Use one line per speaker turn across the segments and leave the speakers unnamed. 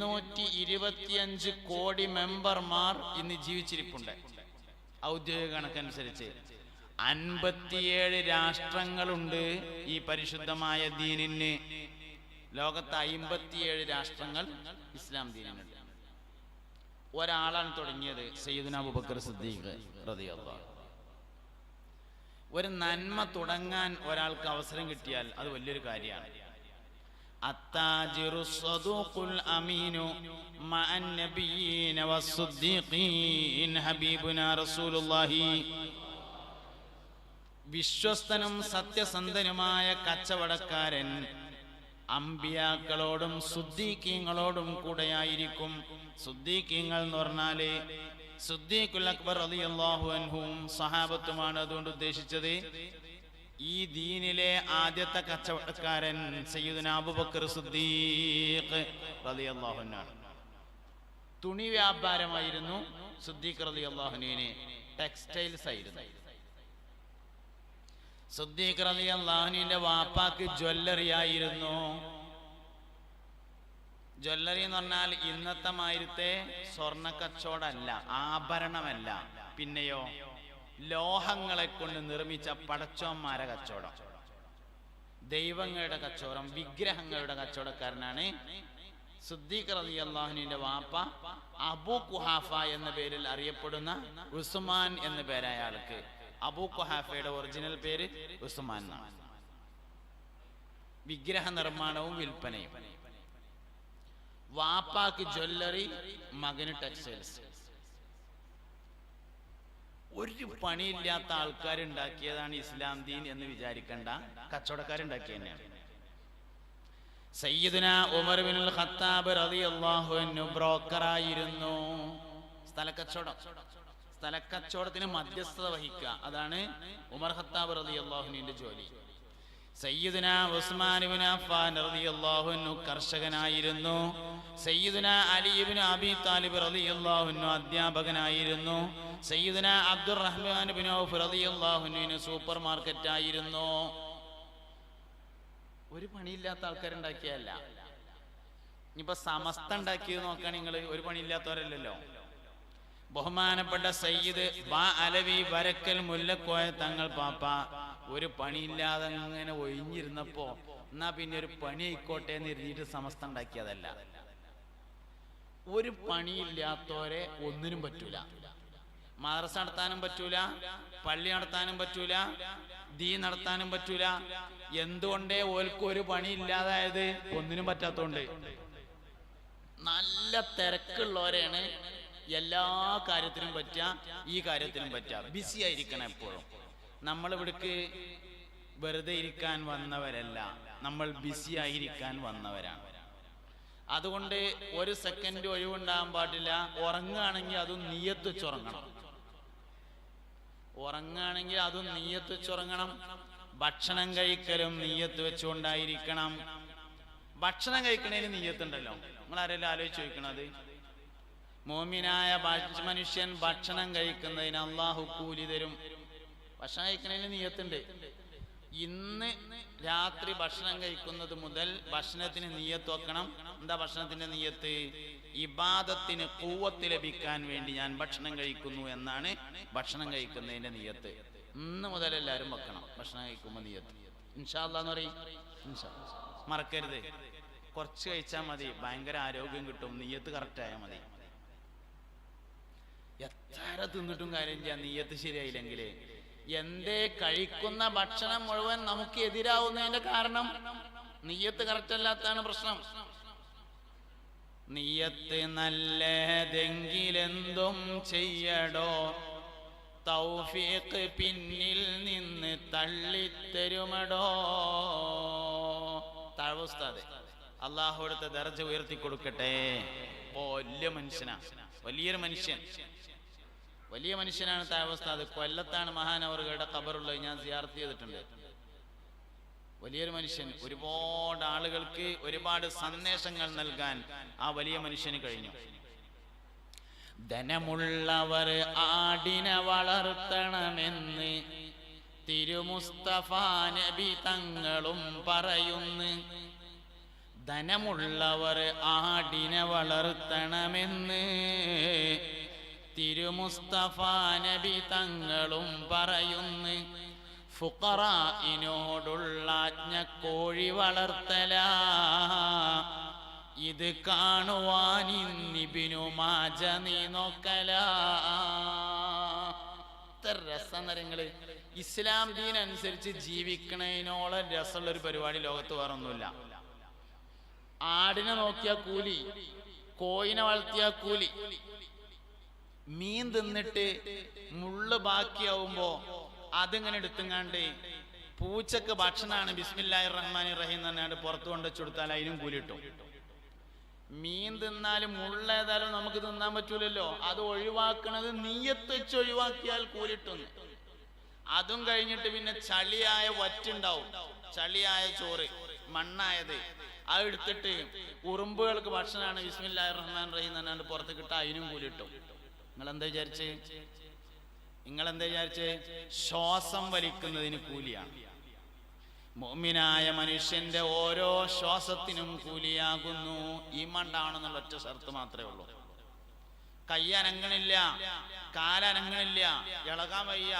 ഇരുന്നൂറ്റി ഇരുപത്തിയഞ്ച് കോടി മെമ്പർമാർ ഇന്ന് ജീവിച്ചിരിപ്പുണ്ട്. ഔദ്യോഗിക കണക്കനുസരിച്ച് അൻപത്തിയേഴ് രാഷ്ട്രങ്ങളുണ്ട് ഈ പരിശുദ്ധമായ ദീനിന്. ലോകത്ത് അമ്പത്തിയേഴ് രാഷ്ട്രങ്ങൾ ഇസ്ലാം ദീനുണ്ട് ഒരാളാണ് തുടങ്ങിയത് സയ്യിദ്ന അബൂബക്കർ സിദ്ദീഖ് ഒരു നന്മ തുടങ്ങാൻ ഒരാൾക്ക് അവസരം കിട്ടിയാൽ അത് വലിയൊരു കാര്യമാണ്. അത്താജിറു الأمين അമീനു മഅൻ والصديقين حبيبنا ഹബീബുനാ റസൂലുള്ളാഹി. വിശ്വസ്തനും സത്യസന്ധനുമായ കച്ചവടക്കാരൻ അമ്പിയാക്കളോടും സുദ്ദീഖീങ്ങളോടും കൂടെയായിരിക്കും. സുദ്ദീഖീങ്ങൾ എന്ന് പറഞ്ഞാൽ സുദ്ദീഖുൽ അക്ബർ റളിയല്ലാഹു അൻഹും സഹാബത്തുമാണ് അതുകൊണ്ട് ഉദ്ദേശിച്ചത്. ഈ ദീനിലെ ആദ്യത്തെ കച്ചവടക്കാരൻ സയ്യിദുന അബൂബക്കർ സിദ്ദീഖ് റളിയല്ലാഹു അൻഹാണ് തുണി വ്യാപാരമായിരുന്നു സുദ്ദീഖ് റളിയല്ലാഹുവിന് ടെക്സ്റ്റൈൽസ് ആയിരുന്നു. സുദ്ദീഖ് റളിയല്ലാഹുവിന്റെ വാപ്പാക്ക് ജ്വല്ലറി ആയിരുന്നു. ജ്വല്ലറി എന്ന് പറഞ്ഞാൽ ഇന്നത്തെ മാതിരത്തെ സ്വർണ കച്ചവടമല്ല ആഭരണമല്ല. പിന്നെയോ? ലോഹങ്ങളെ കൊണ്ട് നിർമ്മിച്ച പടച്ചോന്മാരെ കച്ചവടം. ദൈവങ്ങളുടെ കച്ചവടം വിഗ്രഹങ്ങളുടെ കച്ചവടക്കാരനാണ് സുദ്ദീഖ് റലി അള്ളാഹുനിന്റെ വാപ്പ അബു കുഹാഫ എന്ന പേരിൽ അറിയപ്പെടുന്ന ഉസ്മാൻ എന്ന പേരായ ആൾക്ക്. അബു കുഹാഫയുടെ ഒറിജിനൽ പേര് ഉസ്മാൻ എന്നാണ്. വിഗ്രഹ നിർമ്മാണവും വിൽപ്പനയും. വാപ്പാക്ക് ജ്വല്ലറി മകന് ടെക്സ്റ്റൈൽസ് ഒരു പണിയില്ലാത്ത ആൾക്കാരുണ്ടാക്കിയതാണ് ഇസ്ലാം ദീൻ എന്ന് വിചാരിക്കണ്ട. കച്ചവടക്കാരുണ്ടാക്കിയ തന്നെയാണ്. സയ്യിദുന ഉമർ ബിൻ ഖത്താബ് റളിയല്ലാഹു അൻഹു ബ്രോക്കറായിരുന്നു സ്ഥലക്കച്ചവടം. സ്ഥലക്കച്ചവടത്തിന് മധ്യസ്ഥത വഹിക്കുക. അതാണ് ഉമർ ഖത്താബ് റളിയല്ലാഹുവിന്റെ ജോലി. സയ്യിദുന ഉസ്മാൻ ഇബ്നു അഫ്ഫാൻ റളിയല്ലാഹു അൻഹു കർഷകനായിരുന്നു. സയ്യിദുന അലി ഇബ്നു അബി താലിബ് റളിയല്ലാഹു അൻഹു അധ്യാപകനായിരുന്നു. സയ്യിദുന അബ്ദുറഹ്മാൻ ഇബ്നു ഔഫ് റളിയല്ലാഹു അൻഹുവിന് സൂപ്പർ മാർക്കറ്റ് ആയിരുന്നു. ഒരു പണിയില്ലാത്ത ആൾക്കാരുണ്ടാക്കിയല്ല ഇനിയിപ്പോ സമസ്ത ഉണ്ടാക്കിയത് നോക്കാൻ നിങ്ങൾ ഒരു പണിയില്ലാത്തവരല്ലല്ലോ. ബഹുമാനപ്പെട്ട സയ്യിദ് വാ അലവി വരക്കൽ മുല്ലക്കോയ തങ്ങൾ പാപ്പ. ഒരു പണിയില്ലാതെ അങ്ങനെ ഒഴിഞ്ഞിരുന്നപ്പോ എന്നാ പിന്നെ ഒരു പണി ആയിക്കോട്ടെ എന്ന് എഴുതിയിട്ട് സമസ്ത ഉണ്ടാക്കിയതല്ല. ഒരു പണിയില്ലാത്തവരെ ഒന്നിനും പറ്റൂല. മദ്രസ നടത്താനും പറ്റൂല പള്ളി നടത്താനും പറ്റൂല ദീ നടത്താനും പറ്റൂല. എന്തുകൊണ്ടേ ഓൽക്ക് ഒരു പണി ഇല്ലാതായത് ഒന്നിനും പറ്റാത്തോണ്ട്. നല്ല തിരക്കുള്ളവരെയാണ് എല്ലാ കാര്യത്തിനും പറ്റുക ഈ കാര്യത്തിനും പറ്റുക ബിസി ആയിരിക്കണം എപ്പോഴും. നമ്മൾ ഇവിടേക്ക് വെറുതെ ഇരിക്കാൻ വന്നവരല്ല നമ്മൾ ബിസി ആയിരിക്കാൻ വന്നവരാണ്. അതുകൊണ്ട് ഒരു സെക്കൻഡ് ഒഴിവുണ്ടാകാൻ പാടില്ല. ഉറങ്ങുകയാണെങ്കിൽ അതും നീയത്ത് വെച്ചുറങ്ങണം ഉറങ്ങുകയാണെങ്കിൽ അതും നീയത്ത് വെച്ചുറങ്ങണം ഭക്ഷണം കഴിക്കലും നീയത്ത് വെച്ചുകൊണ്ടായിരിക്കണം. ഭക്ഷണം കഴിക്കണതിന് നീയത്തുണ്ടല്ലോ. നിങ്ങൾ ആരെല്ലാം ആലോചിച്ച് ചോദിക്കണത് മോമിനായ മനുഷ്യൻ ഭക്ഷണം കഴിക്കുന്നതിന് അള്ളാഹു കൂലി തരും. ഭക്ഷണം കഴിക്കണതിന് നീയത്തുണ്ട്. ഇന്ന് രാത്രി ഭക്ഷണം കഴിക്കുന്നത് മുതൽ ഭക്ഷണത്തിന് നീയത്ത് വെക്കണം. എന്താ ഭക്ഷണത്തിന്റെ നീയത്ത്? ഇബാദത്തിന് കൂവത്ത് ലഭിക്കാൻ വേണ്ടി ഞാൻ ഭക്ഷണം കഴിക്കുന്നു എന്നാണ് ഭക്ഷണം കഴിക്കുന്നതിന്റെ നീയത്ത്. ഇന്ന് മുതൽ എല്ലാവരും വെക്കണം ഭക്ഷണം കഴിക്കുമ്പോൾ നീയത്ത്. ഇൻഷാല്ലാന്ന് പറയും. മറക്കരുത്. കുറച്ച് കഴിച്ചാൽ മതി. ഭയങ്കര ആരോഗ്യം കിട്ടും. നീയത്ത് കറക്റ്റ് ആയാൽ മതി. എത്ര തിന്നിട്ടും കാര്യം ചെയ്യാൻ നീയത്ത് ശരിയായില്ലെങ്കിൽ എന്തേ കഴിക്കുന്ന ഭക്ഷണം മുഴുവൻ നമുക്ക് എതിരാവുന്നതിന്റെ കാരണം? നീയത്ത് കറക്റ്റ് അല്ലാത്തതാണ് പ്രശ്നം. നീയത്ത് നല്ലതെങ്കിലെന്തും ചെയ്യടോ. തൗഫീഖ് പിന്നിൽ നിന്ന് തള്ളിത്തരുമടോ. താഴ്വസ്താതെ അള്ളാഹു അടുത്ത ദർജ ഉയർത്തി കൊടുക്കട്ടെ വലിയ മനുഷ്യനാ. വലിയൊരു മനുഷ്യൻ. വലിയ മനുഷ്യനാണ് അത് കൊല്ലത്താണ് മഹാനവറുകളുടെ ഖബറുള്ളത്. ഞാൻ സിയാർത്ത് ചെയ്തിട്ടുണ്ട്. വലിയൊരു മനുഷ്യൻ. ഒരുപാട് ആളുകൾക്ക് ഒരുപാട് സന്ദേശങ്ങൾ നൽകാൻ ആ വലിയ മനുഷ്യന് കഴിഞ്ഞു. ധനമുള്ളവർ ആടിനെ വളർത്തണമെന്ന് തിരുമുസ്തഫ നബി തങ്ങളും പറയുന്നു. ധനമുള്ളവർ ആടിനെ വളർത്തണമെന്ന് തിരുമുസ്തഫ നബി തങ്ങളും പറയുന്നു ഫുക്കറായിനോടുള്ള ആജ്ഞ കോഴി വളർത്തല. ഇത് കാണുവാൻ ഇന്നിബിനു മാജ നീ നോക്കല. രസങ്ങൾ ഇസ്ലാം ദീൻ അനുസരിച്ച് ജീവിക്കണതിനോളം രസമുള്ള ഒരു പരിപാടി ലോകത്ത് വേറൊന്നുമില്ല. ആടിനെ നോക്കിയ കൂലി കോയിനെ വളർത്തിയ കൂലി മീൻ തിന്നിട്ട് മുള്ള് ബാക്കിയാവുമ്പോ അതിങ്ങനെ എടുത്തുങ്ങാണ്ട് പൂച്ചക്ക് ഭക്ഷണമാണ് ബിസ്മില്ലാഹി റഹ്മാൻ റഹീം തന്നെയാണ് പുറത്തു കൊണ്ടുവച്ചു കൊടുത്താൽ അതിനും കൂലി കിട്ടും. മീൻ തിന്നാലും മുള്ളേതായാലും നമുക്ക് തിന്നാൻ പറ്റൂലല്ലോ. അത് ഒഴിവാക്കണത് നീയത്ത് വെച്ച് ഒഴിവാക്കിയാൽ കൂലിട്ടുന്നു അതും കഴിഞ്ഞിട്ട് പിന്നെ ചളിയായ വറ്റുണ്ടാവും. ചളിയായ ചോറ് മണ്ണായത്. അത് എടുത്തിട്ട് ഉറുമ്പുകൾക്ക് ഭക്ഷണമാണ് ബിസ്മില്ലാഹി റഹ്മാൻ റഹീം തന്നെയാണ് പുറത്ത് കിട്ടാൻ അതിനും കൂലിട്ടും നിങ്ങൾ എന്താ വിചാരിച്ച്? നിങ്ങൾ എന്താ വിചാരിച്ച്? ശ്വാസം വലിക്കുന്നതിന് കൂലിയാണ്. മോമിനായ മനുഷ്യന്റെ ഓരോ ശ്വാസത്തിനും കൂലിയാകുന്നു. ഈ മണ്ടാണെന്നുള്ള ഒറ്റ ഷർത്ത് മാത്രമേ ഉള്ളൂ. കയ്യനങ്ങണില്ല കാലനങ്ങണില്ല ഇളകാൻ വയ്യ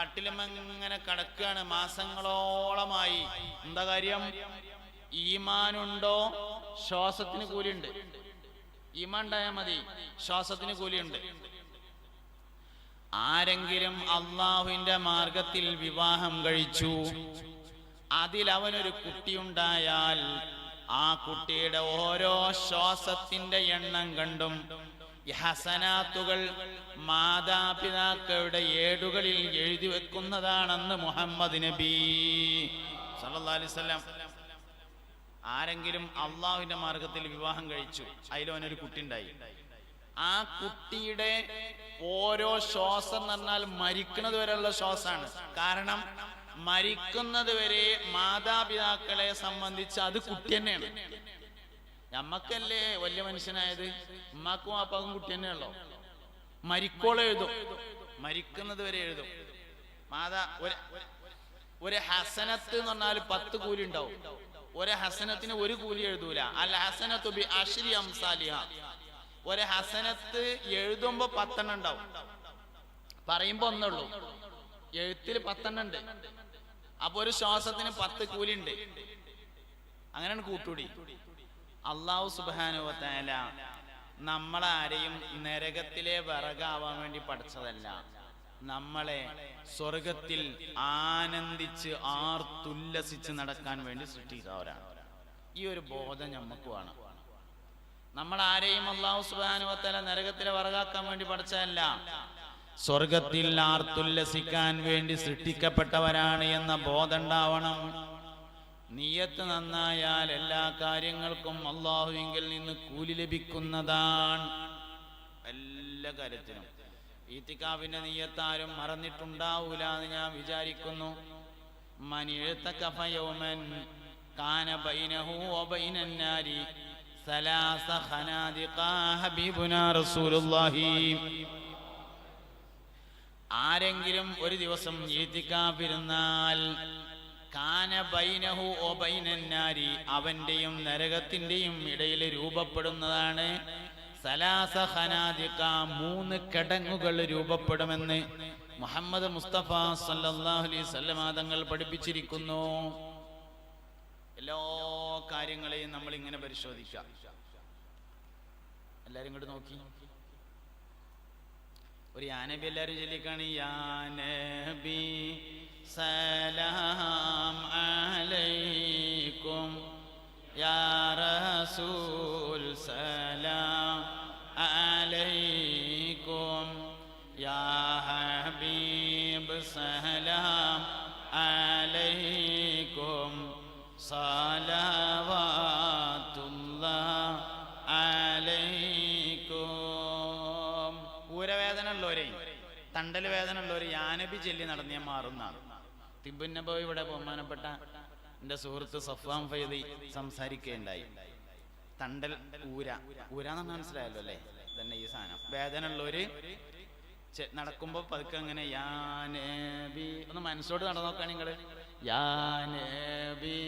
കട്ടിലുമെങ്ങനെ കിടക്കുകയാണ്. മാസങ്ങളോളമായി. എന്താ കാര്യം? ഈമാനുണ്ടോ? ശ്വാസത്തിന് കൂലിയുണ്ട്. ഈമാൻ ഉണ്ടായാൽ മതി. ശ്വാസത്തിന് കൂലിയുണ്ട്. ആരെങ്കിലും അള്ളാഹുവിന്റെ മാർഗത്തിൽ വിവാഹം കഴിച്ചു അതിൽ അവനൊരു കുട്ടിയുണ്ടായാൽ ആ കുട്ടിയുടെ ഓരോ ശ്വാസത്തിന്റെ എണ്ണം കണ്ടും ഹസനാത്തുകൾ മാതാപിതാക്കളുടെ ഏടുകളിൽ എഴുതി വെക്കുന്നതാണെന്ന് മുഹമ്മദ് നബി സല്ലാസ്ലാം ആരെങ്കിലും അള്ളാഹുവിന്റെ മാർഗത്തിൽ വിവാഹം കഴിച്ചു അതിലവനൊരു കുട്ടി ഉണ്ടായി ആ കുട്ടിയുടെ ഓരോ ശ്വാസം എന്ന് പറഞ്ഞാൽ മരിക്കുന്നത് വരെയുള്ള ശ്വാസമാണ്. കാരണം മരിക്കുന്നത് വരെ മാതാപിതാക്കളെ സംബന്ധിച്ച് അത് കുട്ടി തന്നെയാണ്. നമ്മക്കല്ലേ വലിയ മനുഷ്യനായത്? ഉമ്മാക്കും അപ്പാക്കും കുട്ടി തന്നെയുള്ളോ മരിക്കോളം എഴുതും. മരിക്കുന്നത് വരെ എഴുതും. മാതാ ഒരു ഒരു ഹസനത്ത് എന്ന് പറഞ്ഞാൽ പത്ത് കൂലി ഉണ്ടാവും. ഒരു ഹസനത്തിന് ഒരു കൂലി എഴുതൂല. അൽ ഹസനത്ത് ബി അശ്രി അംസാലിഹ. ഒരു ഹസനത്ത് എഴുതുമ്പോ പത്തെണ്ണം ഉണ്ടാവും. പറയുമ്പോ ഒന്നുള്ളൂ. എഴുത്തിൽ പത്തെണ്ണം ഉണ്ട്. അപ്പൊ ഒരു ശ്വാസത്തിന് പത്ത് കൂലി ഉണ്ട്. അങ്ങനെയാണ് കൂട്ടുകൂടി. അള്ളാഹു സുബാനുവത്തായ നമ്മളാരെയും നരകത്തിലെ വിറകാവാൻ വേണ്ടി പഠിച്ചതല്ല. നമ്മളെ സ്വർഗത്തിൽ ആനന്ദിച്ച് ആർത്തുല്ലസിച്ച് നടക്കാൻ വേണ്ടി സൃഷ്ടിച്ചവരാണ്. ഈ ഒരു ബോധം നമുക്ക് വേണം. നമ്മൾ ആരെയും അള്ളാഹു സുബാനുവത്തല നരകത്തിലെ വറകാക്കാൻ വേണ്ടി പഠിച്ചതല്ല സ്വർഗത്തിൽ ആർത്തുല്ലസിക്കാൻ വേണ്ടി സൃഷ്ടിക്കപ്പെട്ടവരാണ് എന്ന ബോധം ഉണ്ടാവണം നീയത്ത് നന്നായാൽ എല്ലാ കാര്യങ്ങൾക്കും അള്ളാഹുവിങ്കിൽ നിന്ന് കൂലി ലഭിക്കുന്നതാണ്. എല്ലാ കാര്യത്തിനും. ഈത്തിക്കാവിന്റെ നീയത്താരും മറന്നിട്ടുണ്ടാവൂല എന്ന് ഞാൻ വിചാരിക്കുന്നു. മനിഴുത്ത കഫയോമൻ കാന ബൈനഹു വബൈനൻ നാരി خنادق. حبيبنا رسول الله. ആരെങ്കിലും ഒരു ദിവസം ഈത്തിക്കാവിരുന്നാൽ കാന ബൈനഹു ഓ ബൈനന്നാരി അവന്റെയും നരകത്തിന്റെയും ഇടയിൽ രൂപപ്പെടുന്നതാണ്. സലാസ ഹനാദിക മൂന്ന് കിടങ്ങുകൾ രൂപപ്പെടുമെന്ന് മുഹമ്മദ് മുസ്തഫ സല്ലല്ലാഹു അലൈഹി വസല്ലമ തങ്ങൾ പഠിപ്പിച്ചിരിക്കുന്നു. എല്ലാ കാര്യങ്ങളെയും നമ്മൾ ഇങ്ങനെ പരിശോധിക്കാം. എല്ലാരും ഇങ്ങോട്ട് നോക്കി. ഒരു യാനബി എല്ലാവരും ചൊല്ലിക്കാണ് യാനബി സലാം അലൈക്കും യാ റസൂൽ അലൈക്കും. ഊരവേദന ഉള്ളവരെ തണ്ടൽ വേദന ഉള്ളവർ യാനബി ചെല്ലി നടന്നിയ മാറുന്നതാണ് തിബുന്നബോയ് ഇവിടെ ബഹുമാനപ്പെട്ട എന്റെ സുഹൃത്ത് സഫാം ഫൈദി സംസാരിക്കുകയുണ്ടായി. തണ്ടൽ ഊര. ഊര എന്ന് മനസ്സിലായല്ലോ അല്ലേ? തന്നെ ഈ സാധനം. വേദന ഉള്ളവര് നടക്കുമ്പോ പതുക്കെ അങ്ങനെ യാനബി ഒന്ന് മനസ്സോട് നടന്നു നോക്കുകയാണ് നിങ്ങൾ. യാനബി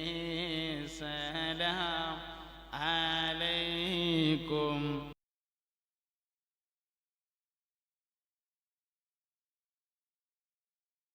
സലാം. عليكم